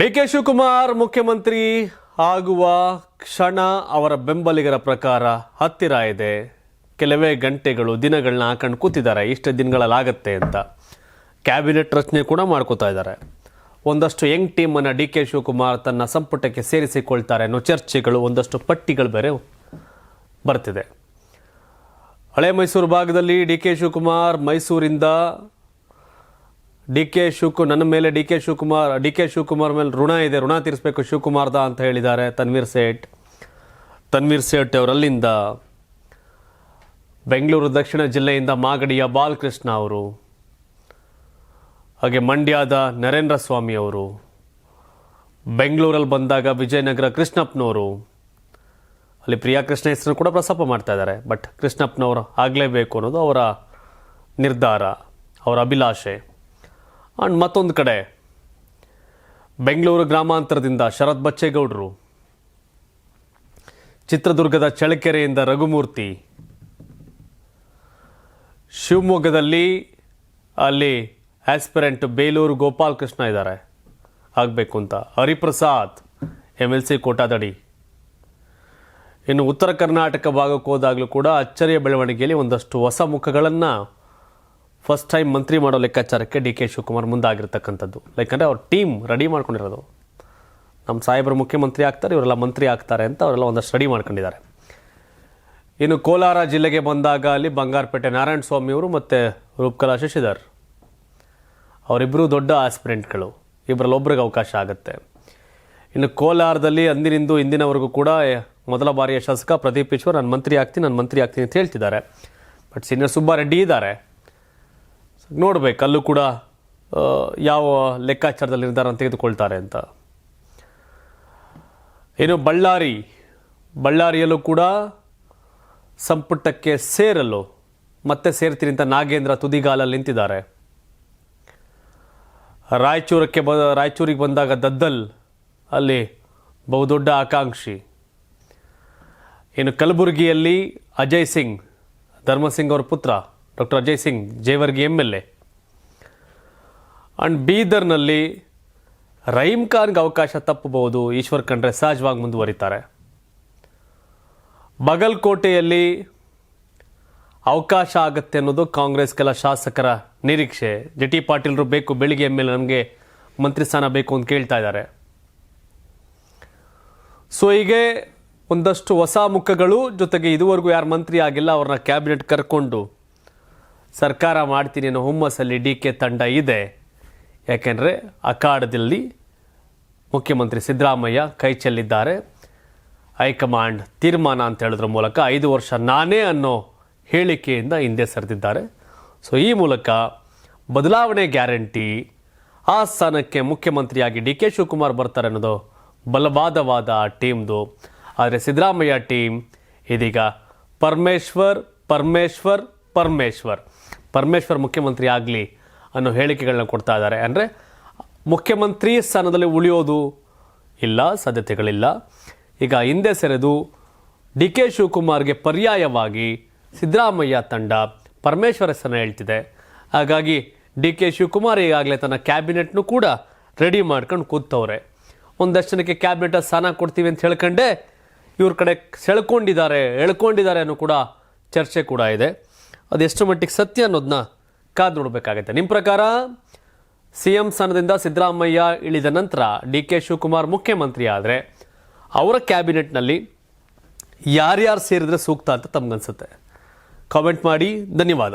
D K Shivakumar ಮುಖ್ಯಮಂತ್ರಿ ಆಗುವ ಕ್ಷಣ ಅವರ ಬೆಂಬಲಿಗರ ಪ್ರಕಾರ ಹತ್ತಿರ ಇದೆ. ಕೆಲವೇ ಗಂಟೆಗಳು, ದಿನಗಳನ್ನ ಹಾಕೊಂಡು ಕೂತಿದ್ದಾರೆ. ಇಷ್ಟು ದಿನಗಳಲ್ಲಾಗತ್ತೆ ಅಂತ ಕ್ಯಾಬಿನೆಟ್ ರಚನೆ ಕೂಡ ಮಾಡ್ಕೋತಾ ಇದ್ದಾರೆ. ಒಂದಷ್ಟು ಯಂಗ್ ಟೀಮನ್ನು ಡಿ ಕೆ ಶಿವಕುಮಾರ್ ತನ್ನ ಸಂಪುಟಕ್ಕೆ ಸೇರಿಸಿಕೊಳ್ತಾರೆ ಅನ್ನೋ ಚರ್ಚೆಗಳು, ಒಂದಷ್ಟು ಪಟ್ಟಿಗಳು ಬೇರೆ ಬರ್ತಿದೆ. ಹಳೆ ಮೈಸೂರು ಭಾಗದಲ್ಲಿ ಡಿ ಕೆ ಶಿವಕುಮಾರ್ ಮೈಸೂರಿಂದ ಡಿ ಕೆ ಶಿವಕು ನನ್ನ ಮೇಲೆ D K Shivakumar, D K Shivakumar ಮೇಲೆ ಋಣ ಇದೆ, ಋಣ ತೀರಿಸಬೇಕು ಶಿವಕುಮಾರ್ದ ಅಂತ ಹೇಳಿದ್ದಾರೆ ತನ್ವೀರ್ ಸೇಠ್. ತನ್ವೀರ್ ಸೇಠ್ ಅವರಲ್ಲಿಂದ ಬೆಂಗಳೂರು ದಕ್ಷಿಣ ಜಿಲ್ಲೆಯಿಂದ ಮಾಗಡಿಯ ಬಾಲಕೃಷ್ಣ ಅವರು, ಹಾಗೆ ಮಂಡ್ಯದ ನರೇಂದ್ರ ಸ್ವಾಮಿ ಅವರು, ಬೆಂಗಳೂರಲ್ಲಿ ಬಂದಾಗ ವಿಜಯನಗರ ಕೃಷ್ಣಪ್ಪನವರು, ಅಲ್ಲಿ ಪ್ರಿಯಾ ಕೃಷ್ಣ ಹೆಸರು ಕೂಡ ಪ್ರಸಾಪ ಮಾಡ್ತಾ ಇದ್ದಾರೆ, ಬಟ್ ಕೃಷ್ಣಪ್ಪನವರು ಆಗಲೇಬೇಕು ಅನ್ನೋದು ಅವರ ನಿರ್ಧಾರ, ಅವರ ಅಭಿಲಾಷೆ. ಆ್ಯಂಡ್ ಮತ್ತೊಂದು ಕಡೆ, ಬೆಂಗಳೂರು ಗ್ರಾಮಾಂತರದಿಂದ ಶರತ್ ಬಚ್ಚೇಗೌಡರು, ಚಿತ್ರದುರ್ಗದ ಚಳಕೆರೆಯಿಂದ ರಘುಮೂರ್ತಿ, ಶಿವಮೊಗ್ಗದಲ್ಲಿ ಅಲ್ಲಿ ಆಸ್ಪಿರೆಂಟ್ ಬೇಲೂರು ಗೋಪಾಲಕೃಷ್ಣ ಇದ್ದಾರೆ. ಆಗಬೇಕು ಅಂತ. ಹರಿಪ್ರಸಾದ್ ಎಂ ಎಲ್ ಸಿ ಕೋಟಾದಡಿ. ಇನ್ನು ಉತ್ತರ ಕರ್ನಾಟಕ ಭಾಗಕ್ಕೆ ಹೋದಾಗಲೂ ಕೂಡ ಅಚ್ಚರಿಯ ಬೆಳವಣಿಗೆಯಲ್ಲಿ ಒಂದಷ್ಟು ಹೊಸ ಮುಖಗಳನ್ನು ಫಸ್ಟ್ ಟೈಮ್ ಮಂತ್ರಿ ಮಾಡೋ ಲೆಕ್ಕಾಚಾರಕ್ಕೆ ಡಿ ಕೆ ಶಿವಕುಮಾರ್ ಮುಂದಾಗಿರ್ತಕ್ಕಂಥದ್ದು. ಯಾಕಂದರೆ ಅವ್ರ ಟೀಮ್ ರೆಡಿ ಮಾಡ್ಕೊಂಡಿರೋದು. ನಮ್ಮ ಸಾಹೇಬರು ಮುಖ್ಯಮಂತ್ರಿ ಆಗ್ತಾರೆ, ಇವರೆಲ್ಲ ಮಂತ್ರಿ ಆಗ್ತಾರೆ ಅಂತ ಅವರೆಲ್ಲ ಒಂದಷ್ಟು ಸ್ಟಡಿ ಮಾಡ್ಕೊಂಡಿದ್ದಾರೆ. ಇನ್ನು ಕೋಲಾರ ಜಿಲ್ಲೆಗೆ ಬಂದಾಗ ಅಲ್ಲಿ ಬಂಗಾರಪೇಟೆ ನಾರಾಯಣ ಸ್ವಾಮಿಯವರು ಮತ್ತು ರೂಪಕಲಾ ಶಶಿಧರ್. ಅವರಿಬ್ಬರು ದೊಡ್ಡ ಆಸ್ಪಿರೆಂಟ್ಗಳು ಇಬ್ಬರಲ್ಲಿ ಒಬ್ರಿಗೆ ಅವಕಾಶ ಆಗುತ್ತೆ. ಇನ್ನು ಕೋಲಾರದಲ್ಲಿ ಅಂದಿನಿಂದು ಇಂದಿನವರೆಗೂ ಕೂಡ ಮೊದಲ ಬಾರಿಯ ಶಾಸಕ ಪ್ರದೀಪ್ ಈಶ್ವರ್, ನಾನು ಮಂತ್ರಿ ಆಗ್ತೀನಿ, ನಾನು ಮಂತ್ರಿ ಆಗ್ತೀನಿ ಅಂತ ಹೇಳ್ತಿದ್ದಾರೆ. ಬಟ್ ಸೀನಿಯರ್ ಸುಬ್ಬಾರೆಡ್ಡಿ ಇದ್ದಾರೆ. ನೋಡ್ಬೇಕು, ಅಲ್ಲೂ ಕೂಡ ಯಾವ ಲೆಕ್ಕಾಚಾರದಲ್ಲಿ ನಿರ್ಧಾರ ತೆಗೆದುಕೊಳ್ತಾರೆ ಅಂತ. ಏನು ಬಳ್ಳಾರಿ, ಬಳ್ಳಾರಿಯಲ್ಲೂ ಕೂಡ ಸಂಪುಟಕ್ಕೆ ಸೇರಲು ಮತ್ತೆ ಸೇರ್ತೀನಿ ಅಂತ ನಾಗೇಂದ್ರ ತುದಿಗಾಲಲ್ಲಿ ನಿಂತಿದ್ದಾರೆ. ರಾಯಚೂರಕ್ಕೆ ಬ, ರಾಯಚೂರಿಗೆ ಬಂದಾಗ ದದ್ದಲ್ ಅಲ್ಲಿ ಬಹುದೊಡ್ಡ ಆಕಾಂಕ್ಷಿ. ಇನ್ನು ಕಲಬುರಗಿಯಲ್ಲಿ ಅಜಯ್ ಸಿಂಗ್ ಧರ್ಮಸಿಂಗ್ ಅವರ ಪುತ್ರ. Doctor Ajay Singh, Jewargi M L A. And ಬೀದರ್ನಲ್ಲಿ ರಹೀಮ್ ಖಾನ್ಗೆ ಅವಕಾಶ ತಪ್ಪಬಹುದು, ಈಶ್ವರ್ ಖಂಡ್ರೆ ಸಹಜವಾಗಿ ಮುಂದುವರಿತಾರೆ. ಬಗಲ್ಕೋಟೆಯಲ್ಲಿ ಅವಕಾಶ ಆಗುತ್ತೆ ಅನ್ನೋದು ಕಾಂಗ್ರೆಸ್ ಕೆಲ ಶಾಸಕರ ನಿರೀಕ್ಷೆ. ಜೆ ಟಿ ಪಾಟೀಲ್ರು ಬೇಕು, ಬೆಳಿಗ್ಗೆ ಎಂ ಎಲ್ ನಮಗೆ ಮಂತ್ರಿ ಸ್ಥಾನ ಬೇಕು ಅಂತ ಕೇಳ್ತಾ ಇದ್ದಾರೆ. ಸೊ, ಹೀಗೆ ಒಂದಷ್ಟು ಹೊಸ ಮುಖಗಳು, ಜೊತೆಗೆ ಇದುವರೆಗೂ ಯಾರು ಮಂತ್ರಿ ಆಗಿಲ್ಲ, ಅವ್ರನ್ನ ಕ್ಯಾಬಿನೆಟ್ ಕರ್ಕೊಂಡು ಸರ್ಕಾರ ಮಾಡ್ತೀನಿ ಅನ್ನೋ ಹುಮ್ಮಸ್ಸಲ್ಲಿ ಡಿ ಕೆ ತಂಡ ಇದೆ. ಯಾಕೆಂದರೆ ಅಖಾಡದಲ್ಲಿ ಮುಖ್ಯಮಂತ್ರಿ ಸಿದ್ದರಾಮಯ್ಯ ಕೈ ಚೆಲ್ಲಿದ್ದಾರೆ. ಹೈಕಮಾಂಡ್ ತೀರ್ಮಾನ ಅಂತ ಹೇಳಿದ್ರ ಮೂಲಕ ಐದು ವರ್ಷ ನಾನೇ ಅನ್ನೋ ಹೇಳಿಕೆಯಿಂದ ಹಿಂದೆ ಸರಿದಿದ್ದಾರೆ. ಸೊ, ಈ ಮೂಲಕ ಬದಲಾವಣೆ ಗ್ಯಾರಂಟಿ ಆ ಸ್ಥಾನಕ್ಕೆ ಮುಖ್ಯಮಂತ್ರಿಯಾಗಿ ಡಿ ಕೆ ಶಿವಕುಮಾರ್ ಬರ್ತಾರೆ ಅನ್ನೋದು ಬಲವಾದವಾದ ಟೀಮ್ದು. ಆದರೆ ಸಿದ್ದರಾಮಯ್ಯ ಟೀಮ್ ಇದೀಗ ಪರಮೇಶ್ವರ್ ಪರಮೇಶ್ವರ್ ಪರಮೇಶ್ವರ್. ಪರಮೇಶ್ವರ್ ಮುಖ್ಯಮಂತ್ರಿ ಆಗಲಿ ಅನ್ನೋ ಹೇಳಿಕೆಗಳನ್ನ ಕೊಡ್ತಾ ಇದ್ದಾರೆ. ಅಂದರೆ ಮುಖ್ಯಮಂತ್ರಿ ಸ್ಥಾನದಲ್ಲಿ ಉಳಿಯೋದು ಇಲ್ಲ, ಸಾಧ್ಯತೆಗಳಿಲ್ಲ. ಈಗ ಹಿಂದೆ ಸೆರೆದು ಡಿ ಕೆ ಶಿವಕುಮಾರ್ಗೆ ಪರ್ಯಾಯವಾಗಿ ಸಿದ್ದರಾಮಯ್ಯ ತಂಡ ಪರಮೇಶ್ವರ ಸ್ಥಾನ ಹೇಳ್ತಿದೆ. ಹಾಗಾಗಿ ಡಿ ಕೆ ಶಿವಕುಮಾರ್ ಈಗಾಗಲೇ ತನ್ನ ಕ್ಯಾಬಿನೆಟ್ನು ಕೂಡ ರೆಡಿ ಮಾಡ್ಕೊಂಡು ಕೂತವ್ರೆ. ಒಂದಷ್ಟು ಜನಕ್ಕೆ ಕ್ಯಾಬಿನೆಟ್ ಸ್ಥಾನ ಕೊಡ್ತೀವಿ ಅಂತ ಹೇಳ್ಕೊಂಡೆ ಇವ್ರ ಕಡೆ ಸೆಳ್ಕೊಂಡಿದ್ದಾರೆ, ಎಳ್ಕೊಂಡಿದ್ದಾರೆ ಅನ್ನೋ ಕೂಡ ಚರ್ಚೆ ಕೂಡ ಇದೆ. ಅದೆಷ್ಟು ಮಟ್ಟಿಗೆ ಸತ್ಯ ಅನ್ನೋದನ್ನ ಕಾದು ನೋಡಬೇಕಾಗತ್ತೆ. ನಿಮ್ಮ ಪ್ರಕಾರ ಸಿ ಎಂ ಸ್ಥಾನದಿಂದ ಸಿದ್ದರಾಮಯ್ಯ ಇಳಿದ ನಂತರ ಡಿ ಕೆ ಶಿವಕುಮಾರ್ ಮುಖ್ಯಮಂತ್ರಿ ಆದರೆ ಅವರ ಕ್ಯಾಬಿನೆಟ್ನಲ್ಲಿ ಯಾರ್ಯಾರು ಸೇರಿದರೆ ಸೂಕ್ತ ಅಂತ ತಮಗನ್ಸುತ್ತೆ. ಕಾಮೆಂಟ್ ಮಾಡಿ, ಧನ್ಯವಾದ.